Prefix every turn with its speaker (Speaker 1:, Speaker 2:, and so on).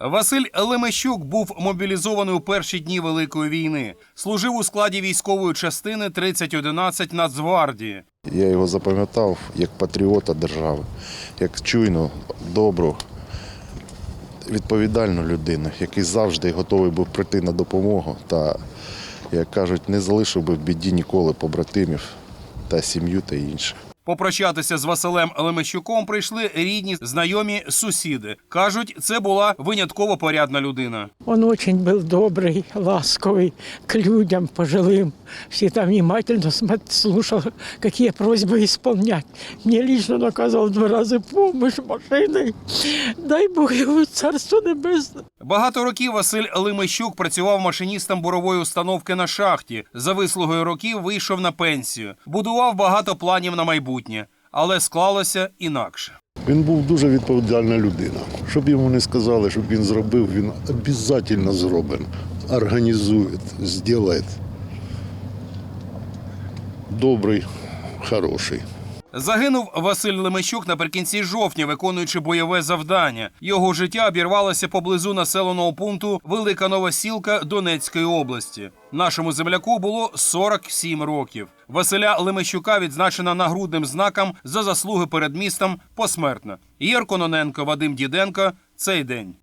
Speaker 1: Василь Лемещук був мобілізований у перші дні Великої війни. Служив у складі військової частини 3011 Нацгвардії.
Speaker 2: Я його запам'ятав як патріота держави, як чуйну, добру, відповідальну людину, який завжди готовий був прийти на допомогу та, як кажуть, не залишив би в біді ніколи побратимів та сім'ю та інших.
Speaker 1: Попрощатися з Василем Лемещуком прийшли рідні, знайомі, сусіди. Кажуть, це була винятково порядна людина.
Speaker 3: Он очень был добрый, ласковый к людям пожилым. Всегда внимательно смо- слушал, какие просьбы исполнять. Мне лично наказал два раза помощь машиной. Дай Бог ему царство небесное.
Speaker 1: Багато років Василь Лемещук працював машиністом бурової установки на шахті. За вислугою років вийшов на пенсію. Будував багато планів на майбутнє, але склалося інакше.
Speaker 4: Він був дуже відповідальна людина. Щоб йому не сказали, щоб він зробив, він обов'язково зробить. Організує, зробить. Добрий, хороший.
Speaker 1: Загинув Василь Лемещук наприкінці жовтня, виконуючи бойове завдання. Його життя обірвалося поблизу населеного пункту Велика Новосілка Донецької області. Нашому земляку було 47 років. Василя Лемещука відзначено нагрудним знаком за заслуги перед містом посмертно. Єр Кононенко, Вадим Діденко. Цей день.